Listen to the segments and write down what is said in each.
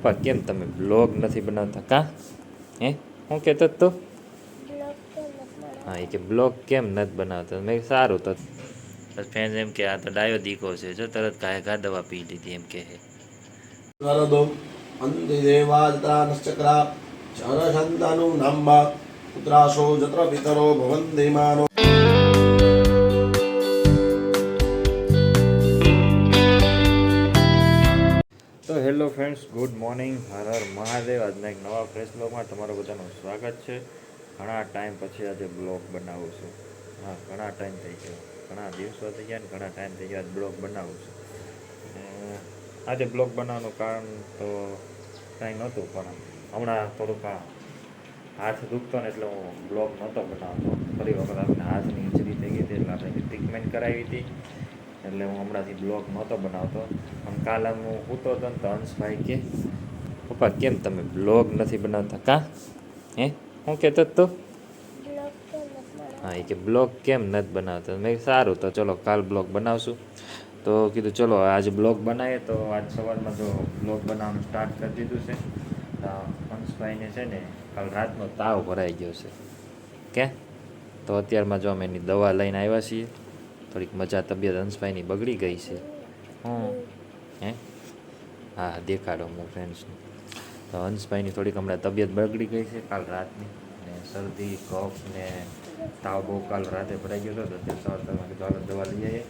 પપ્પા કેમ તમે બ્લોગ નથી બનાવતા? કા? હે? હું કહેતો તો. હા એ કે બ્લોગ કેમ નથી બનાવતા? મેં સારું તો. ફ્રેન્ડ એમ કે આ તો ડાયો દીકો છે. જો તરત કાંઈ ઘા દવા પી લીધી એમ કે ચરશંતનુ નામ્બા પુત્રાશો જત્ર પિતરો ભવન તો ફ્રેશ બ્લોગમાં તમારું બધાનું સ્વાગત છે. ઘણા ટાઈમ પછી આજે બ્લોગ બનાવું છું. હા, ઘણા ટાઈમ થઈ ગયો. ઘણા દિવસો થઈ ગયા ને ઘણા ટાઈમ થઈ ગયા બ્લોગ બનાવું છું. અને આજે બ્લોગ બનાવવાનું કારણ તો કાંઈ નહોતું, પણ હમણાં થોડુંક હાથ દુખતો ને એટલે હું બ્લોગ નહોતો બનાવતો. ફરી વખત આપણે હાથની ઇન્જરી થઈ ગઈ હતી એટલે આપણે ટ્રીટમેન્ટ કરાવી હતી. એટલે હું હમણાંથી બ્લોગ નહોતો બનાવતો. પણ કાલે હું સૂતો હતો ને તો હંસભાઈ કે પપ્પા, કેમ તમે બ્લોગ નથી બનાવતા? કા? હે? હું કહેતો તો. હા એ કે બ્લોગ કેમ નથી બનાવતા? મેં સારું, તો ચલો કાલ બ્લોગ બનાવશું. તો કીધું, ચલો, આજે બ્લોગ બનાવીએ. તો આજ સવારમાં તો બ્લોગ બનાવવાનું સ્ટાર્ટ કરી દીધું છે. હંસભાઈને છે ને, કાલ રાતનો તાવ ભરાઈ ગયો છે. કે? તો અત્યારમાં જો અમે એની દવા લઈને આવ્યા છીએ. થોડીક મજા તબિયત હંસભાઈની બગડી ગઈ છે. હં હે? હા, દેખાડો હું ફ્રેન્ડ્સને તો હંસભાઈની થોડીક હમણાં તબિયત બગડી ગઈ છે કાલ રાતની. ને શરદી કફ ને તાવ બહુ કાલ રાતે ભરાઈ ગયો હતો તો સવાર તમે કીધું હાલ દવા લઈ આવીએ.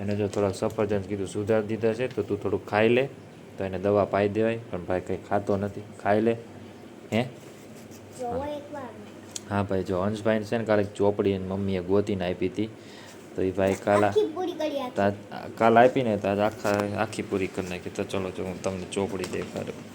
એને જો થોડાક સફરજન કીધું સુધારી દીધા છે તો તું થોડુંક ખાઈ લે તો એને દવા પાઈ દેવાય. પણ ભાઈ કંઈ ખાતો નથી ખાઈ લે. હે? હા. ભાઈ જો હંસભાઈને છે ને કાલે ચોપડી એની મમ્મીએ ગોતીને આપી હતી. તો એ ભાઈ કાલ કાલ આપીને તો આજ આખા આખી પૂરી કરી નાખી. તો ચલો જો હું તમને ચોપડી દેખાડું.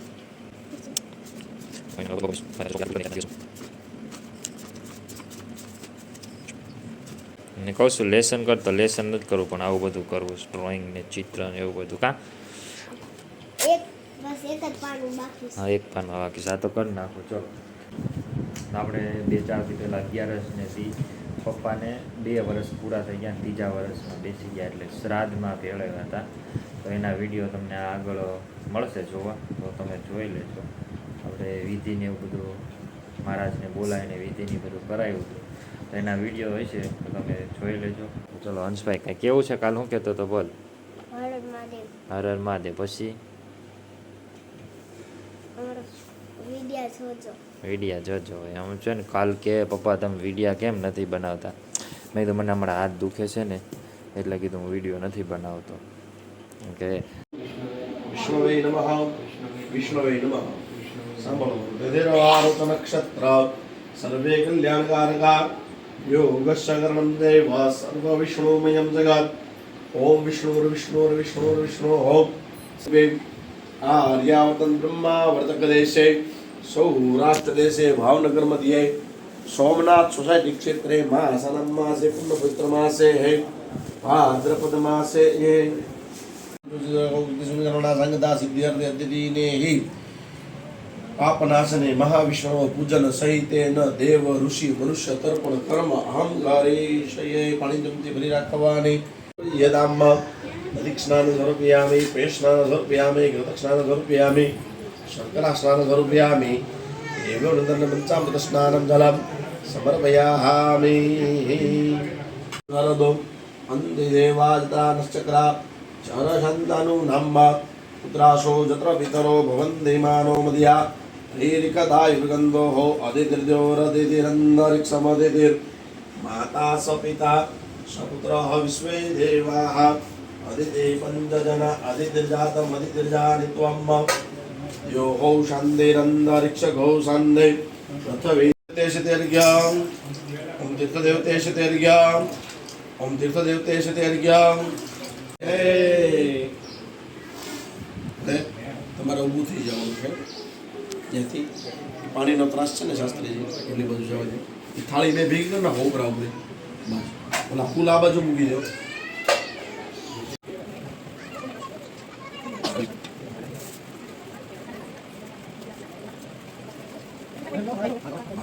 ને કહું છું લેસન કર તો લેસન નથી કરવું પણ આવું બધું કરવું ડ્રોઈંગ ને ચિત્ર ને એવું બધું કા એક એક પાનું બાકી છે હા એક પાનમાં બાકી છે આ તો કરી નાખો ચલો આપણે બે ચારથી પહેલાં અગિયારસ ને દી પપ્પાને બે વર્ષ પૂરા થઈ ગયા ત્રીજા વર્ષમાં બેસી ગયા એટલે શ્રાદ્ધમાં ભેળવ્યા હતા તો એના વીડિયો તમને આગળ મળશે જોવા તો તમે જોઈ લેજો આપણે વિધિને એવું બધું મહારાજને બોલાવીને વિધિને બધું કરાવ્યું હતું. તો એના વીડિયો હોય છે તો તમે જોઈ લેજો. ચલો હંસભાઈ કાંઈ કેવું છે કાલ? હું કહેતો તો બોલ. હર હર મહાદેવ. પછી? વિડિયા જોજો. એમ છે ને કાલ કે પપ્પા તમે વિડિયા કેમ નથી બનાવતા? મેં કીધું મને હમણાં હાથ દુખે છે ને એટલે કીધું હું વીડિયો નથી બનાવતો. કે વિષ્ણવે નમઃ. વિષ્ણવે નમઃ. સાંભળો દધિરવારુત નક્ષત્ર સર્વે કલ્યાણકારકા યોગસ્ય કર્ણમ દેવ સર્વ વિષ્ણુમયમ જગત ઓમ વિષ્ણુર વિષ્ણુર વિષ્ણુર વિષ્ણુ ઓમ સર્વે આર્યાવતન બ્રહ્મા વર્તક દેશે સૌરાષ્ટ્ર દેશે ભાવનગર મધ્યે સોમનાથ સોસાયટી ક્ષેત્રે માસનમ માસે પુણ્યપુત્ર માસે હે ભાદ્રપદ માસે હે સંગતા સિદ્ધિર્થે અતિથિને હિ પાપનાશને મહાવિષ્ણુ પૂજન સહિતે ન દેવ ઋષિ મનુષ્ય તર્પણ કર્મ અહંકારી શયે પાણી જમતી ભરી રાખવાની. યદામમાં અધિક સ્નાન સમર્પયામિ પેશ સ્નાન સમર્પયામિ ઘૃતક સ્નાન સમર્પયામિ શંકરા સ્નાન સમર્પયામિ એવ નંદન પંચામૃત સ્નાનમ જલમ સમર્પયામિ વરદો અંતિદેવાજદાનશ્ચક્રા ચરશંતનુ નામ્બા પુત્રાશો જત્ર પિતરો ભવન્તિમાનો મદિયા હીરિકદાયુર્ગંધોઃ પિતા સપુત્રઃ વિશ્વે દેવાः અદિતિ પંચજન અદિતિર્જાતમ અદિતિર્જાનિ ત્વમ યો હૌ શાંતિરંતરિક્ષગૌ શાંતિ પૃથ્વી તેષતેર્ગ્યામ ઓમ તીર્થદેવતેષતેર્ગ્યામ ઓમ તીર્થદેવતેષતેર્ગ્યામ હે તમારે ઊભું થઈ જવાનું છે જેથી પાણીનો ત્રાસ છે ને શાસ્ત્રીજી એટલી બધું જવા દે. એ થાળી મેં ભેગી ગયો ને હોવ ઉપર. આવું બસ. ઓલા ફૂલ આ બાજુ મૂકી દો.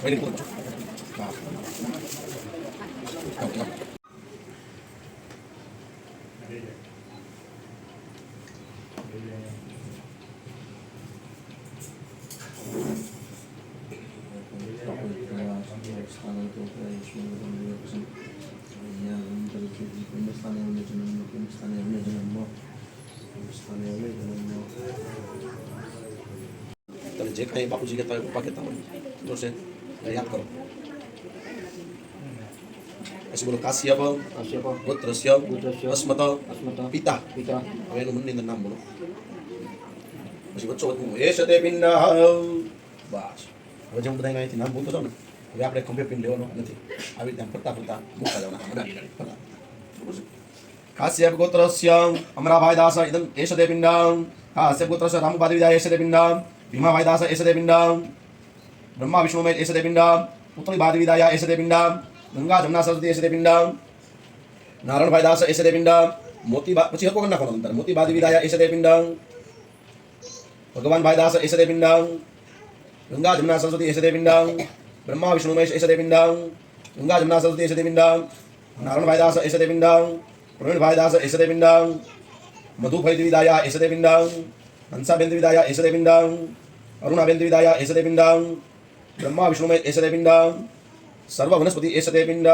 Very good. જે કાંઈ બાપુજી કહેતા હોય પપ્પા કહેતા હોય બરોબર છે એટલે યાદ કરો પછી બોલો કાશ્યપ કાશ્યપ ગોત્રસ્ય ગોત્રસ્ય અસ્મત અસ્મત પિતા પિતા હવે એનું મનની અંદર નામ બોલો પછી વચ્ચો વચ્ચું એશ તે પિંડ બસ હવે જેમ બધા અહીંથી નામ બોલતો જાઉં ને હવે આપણે ખંભે પિંડ લેવાનો નથી આવી રીતે આમ ફરતા ફરતા મૂકતા જવાના અડાડી અડાડી ફરતા બરોબર છે કાશ્યપ ગોત્રસ્ય અમરાભાઈ દાસ ઇદમ એશ તે પિંડ કાશ્યપ ગોત્રસ્ય રામુપાદિવિદા એશ તે પિંડ તે પિંડ બ્રહ્મા વિષ્ણુમય એશ તે પિંડ પુત્રી બાદવિદાયા એશ તે પિંડ ગંગા જમના સરસ્વતી એશ તે પિંડ નારાયણભાઈ દાસ એશ તે પિંડ મોતી પછી હકો નાખવાનો અંતર મોતી બાદવિદાયા એશ તે પિંડ ભગવાન ભાઈ દાસ એશ તે પિંડ ગંગા જમના સરસ્વતી એશ તે પિંડ બ્રહ્મા વિષ્ણુમય એશ તે પિંડ ગંગા જમના સરસ્વતી એશ તે પિંડ નારાયણભાઈ દાસ એશ તે પિંડ પ્રવીણભાઈ દાસ એશ તે પિંડ મધુભાઈ દ્વિદાયા એશ તે અરુણાબેન દ્વિદાયા એશ તે બ્રહ્મા વિષ્ણુમય તે પિંડ સર્વ વનસ્પતિ તે પિંડ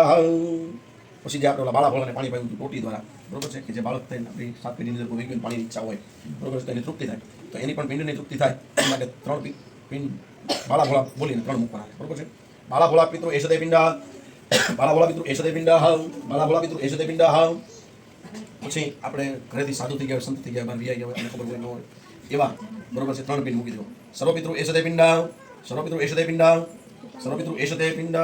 પછી જે આપણે બાળા ભોળાને પાણી પાયું ટોટી દ્વારા બરોબર છે કે જે બાળક થઈને આપણી સાત પેઢીની અંદર કોઈ પાણીની ઈચ્છા હોય બરોબર છે તો એની તૃપ્તિ થાય તો એની પણ પિંડની તૃપ્તિ થાય એ માટે ત્રણ પિંડ બાળા ભોળા બોલીને ત્રણ મૂકવાના બરોબર છે બાળા ભોળા પિતૃ એષદે પિંડા બાળા ભોળા પિતૃ એષદે પિંડા હાવ બાળા ભોળા પિતૃ એષદે પિંડા હાવ પછી આપણે ઘરેથી સાધુ થઈ ગયા સંત થઈ ગયા બહાર વિયા ગયા હોય ખબર હોય ન હોય એવા બરોબર છે, ત્રણ પિંડ મૂકી દો. સર્વપિતૃ એષદે પિંડ સર્વપિતૃ એષદે પિંડ સર્વપિતૃ એષદે પિંડ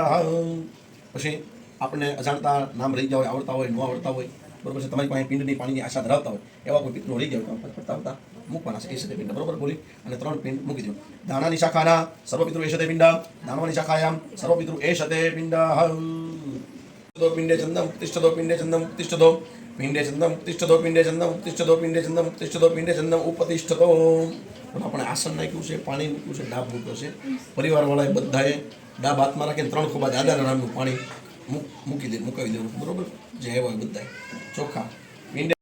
પછી આપણને અજાણતા નામ રહી ગયા હોય, આવડતા હોય, ન આવડતા હોય, બરોબર છે, તમારી પાસે પિંડની પાણીની આશા ધરાવતા હોય, એવા કોઈ પિતૃ રહી ગયા હોય ફરતા મૂકવાના છે, એષદે પિંડ. બરોબર, બોલી? અને ત્રણ પિંડ મૂકી દો. દાણાની શાખાના, સર્વપિતૃ એષદે પિંડા દાણવાની શાખાયામ, સર્વપિતૃ એષદે પિંડા પિંડે ચંદમ ઉત્તિષ્ઠતો પિંડે ચંદમ ઉત્તિષ્ઠતો પિંડે ચંદમ ઉત્તિષ્ઠતો પિંડે ચંદમ ઉત્તિષ્ઠતો પિંડે ચંદમ ઉત્તિષ્ઠતો પિંડે ચંદમ ઉપતિષ્ઠતો પણ આપણે આસન નાખ્યું છે પાણી મૂક્યું છે ડાબ મૂક્યો છે પરિવારવાળાએ બધાએ ડાબ હાથમાં રાખીને ત્રણ ખોબા દાદાના નામનું પાણી મૂક- મૂકી દે મુકાવી દેવું બરોબર જે આવ્યા હોય બધાએ ચોખ્ખા પિંડે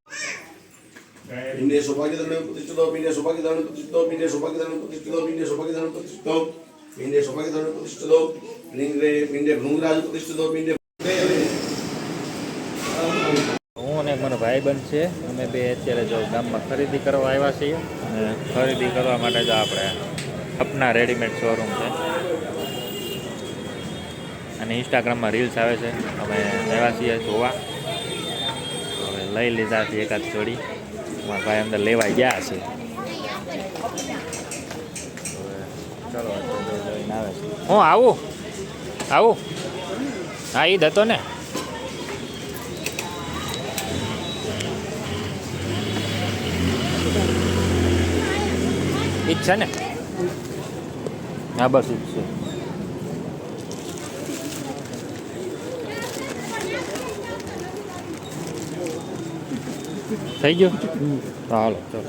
પિંડે સૌભાગ્યધરણ પ્રતિષ્ઠિતો પિંડે સૌભાગ્યધરણ પ્રતિષ્ઠિતો પિંડે સૌભાગ્યધરણ પ્રતિષ્ઠિતો પિંડે સૌભાગ્યધરણ પ્રતિષ્ઠિતો પિંડે સૌભાગ્યધરણ પ્રતિષ્ઠિતો પિંડે પિંડે ભૃંગરાજ પ્રતિષ્ઠિતો પિંડે હું અને મારો ભાઈબંધ છે. અમે બે અત્યારે જો ગામમાં ખરીદી કરવા આવ્યા છીએ. અને ખરીદી કરવા માટે જો આપણે અપના રેડીમેડ શોરૂમ છે. અને ઇન્સ્ટાગ્રામમાં રીલ્સ આવે છે. અમે આવ્યા છીએ જોવા. હવે લઈ લીધા છે એકાદ જોડી. મારા ભાઈ અંદર લેવા ગયા છે. ચલો હું આવું? આવું? હા ઈદ હતો ને? ઈ છે ને? હા, બસ ઈ છે. થઈ ગયો? હાલો, ચલો.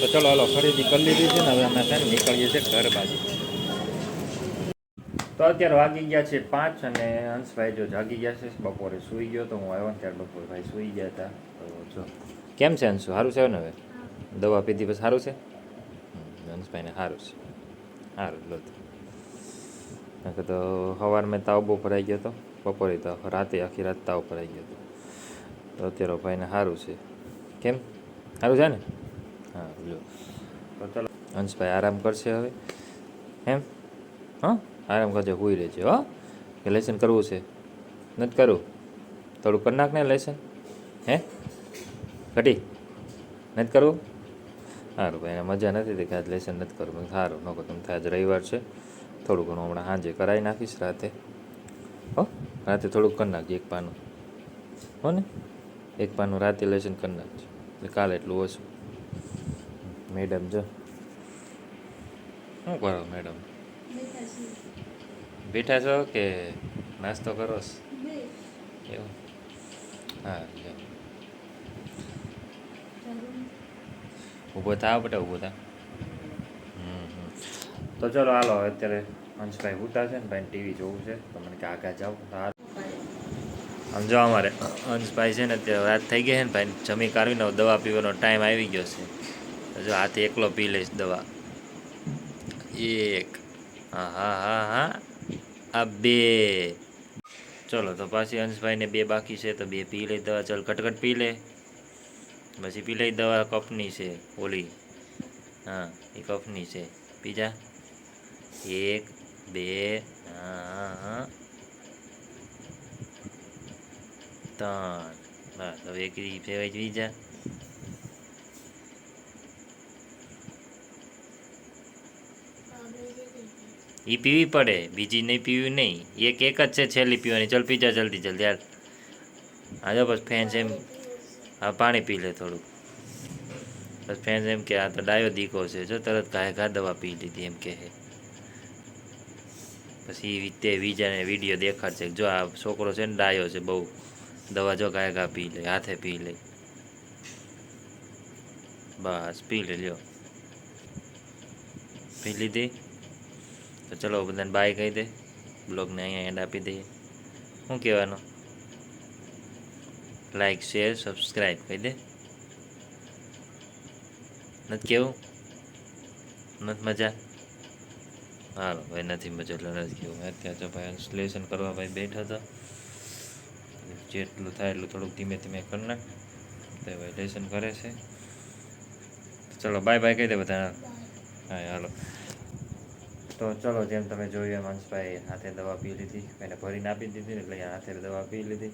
તો ચલો, હાલો, ખરીદી કરી લીધી છે ને, હવે અમે છે નીકળીએ છીએ ઘર બાજુ. તો અત્યારે વાગી ગયા છે પાંચ અને હંસભાઈ જો જાગી ગયા છે. બપોરે સૂઈ ગયો તો હું આવ્યો ને ત્યારે બપોરે ભાઈ સૂઈ ગયા હતા. તો જો. કેમ છે હંસુ? સારું છે ને હવે? દવા પીધી પછી સારું છે? હંસભાઈને સારું છે. સારું લો તો. સવારમાં તાવ બહુ ભરાઈ ગયો હતો. બપોરે તો રાતે આખી રાત તાવ ભરાઈ ગયો હતો. તો અત્યારે ભાઈને સારું છે. કેમ? સારું છે ને? હા જો તો ચલો. હંસભાઈ આરામ કરશે હવે. એમ? હા? આરામ કરજે હોઈ રહેજે, હો. કે લેસન કરવું છે? નથી કરવું? થોડું કરી નાખ ને લેસન. હે? ઘટી? નથી કરવું? સારું ભાઈ મજા નથી થઈ કે આજ લેસન નથી કરવું. સારું નકો તમે થાય આજ રવિવાર છે. થોડું ઘણું હમણાં સાંજે કરાવી નાખીશ રાતે. હો, રાતે થોડુંક કરી નાખજે એક પાનું. હો ને? એક પાનું રાતે લેસન કરી નાખજો. એટલે કાલે એટલું ઓછું. મેડમ, જો. શું કરો મેડમ? બેઠા છો કે નાસ્તો કરો એવું હા. ઊભો થાવ બટા ઊભો થા હમ હમ. તો ચલો હાલો હવે અત્યારે હંસભાઈ ઉતા છે ને ભાઈ ટીવી જોવું છે તો મને કે આગા જાવ સમજો અમારે હંસભાઈ છે ને અત્યારે રાત થઈ ગઈ છે ને ભાઈ જમી કાઢવીને દવા પીવાનો ટાઈમ આવી ગયો છે હજુ જો હાથે એકલો પી લઈશ દવા એક હા હા હા. હા આ બે. ચલો, તો પાછી હંસભાઈને બે બાકી છે, તો બે પી લઈ દવા. ચાલ, કટકટ પી લે. પછી પી લઈ દવા, કપની છે, ઓલી. હા, એ કપની છે. પીજા એક, બે, હા ત્રણ. બસ, હવે એક ઈ ફેવાય એ પીવી પડે, બીજી નહીં પીવી નહીં. એક એક જ છે છેલ્લી પીવાની. ચલ પી જા જલ્દી જલ્દી, હાલ. આજો બસ ફેન્સ એમ હા પાણી પી લે થોડું બસ ફેન્સ એમ કે આ તો ડાયો દીકો છે. જો તરત ઘાય ઘા દવા પી લીધી એમ કહે પછી ઈ તે બીજાને વીડિયો દેખાડશે કે જો આ છોકરો છે ને ડાયો છે બહુ. દવા જો ઘાય ઘા પી લે, હાથે પી લે. બસ, પી લે, લ્યો. પી લીધી? તો ચલો બધાને બાય કહી દે. બ્લોગને અહીંયા એન્ડ આપી દઈએ. શું કહેવાનું? લાઈક શેર સબસ્ક્રાઈબ કહી દે. નથી કેવું? નથી મજા? હાલો ભાઈ નથી મજા એટલે નથી કેવું. અત્યારે તો ભાઈ ઇન્સ્ટોલેશન કરવા ભાઈ બેઠા હતા. જેટલું થાય એટલું થોડુંક ધીમે ધીમે કરી નાખ. તો ભાઈ લેસન કરે છે. ચલો બાય બાય કહી દે બધા હા હાલો. તો ચલો જેમ તમે જોયું એમ અંશભાઈ હાથે દવા પી લીધી, એને ભરીને આપી દીધી, એટલે હાથે દવા પી લીધી.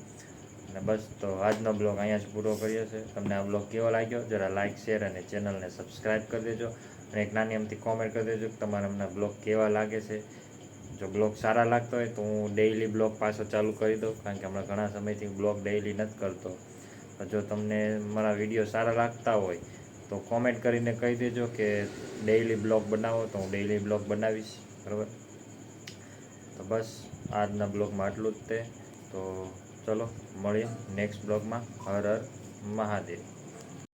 અને બસ તો આજનો બ્લોગ અહીંયા જ પૂરો કર્યો છે. તમને આ બ્લોગ કેવો લાગ્યો? જરા લાઇક શેર અને ચેનલને સબસ્ક્રાઈબ કરી દેજો. અને એક નાની એમથી કોમેન્ટ કરી દેજો કે તમારે અમને બ્લોગ કેવા લાગે છે. જો બ્લોગ સારા લાગતો હોય તો હું ડેઈલી બ્લોગ પાછો ચાલુ કરી દઉં, કારણ કે હમણાં ઘણા સમયથી બ્લોગ ડેઈલી નથી કરતો. જો તમને મારા વીડિયો સારા લાગતા હોય તો કોમેન્ટ કરીને કહી દેજો કે ડેઇલી બ્લોગ બનાવો તો હું ડેઇલી બ્લોગ બનાવીશ, બરાબર? તો બસ, આજના બ્લોગમાં આટલું જ તે. તો ચલો, મળીએ નેક્સ્ટ બ્લોગમાં હર હર મહાદેવ.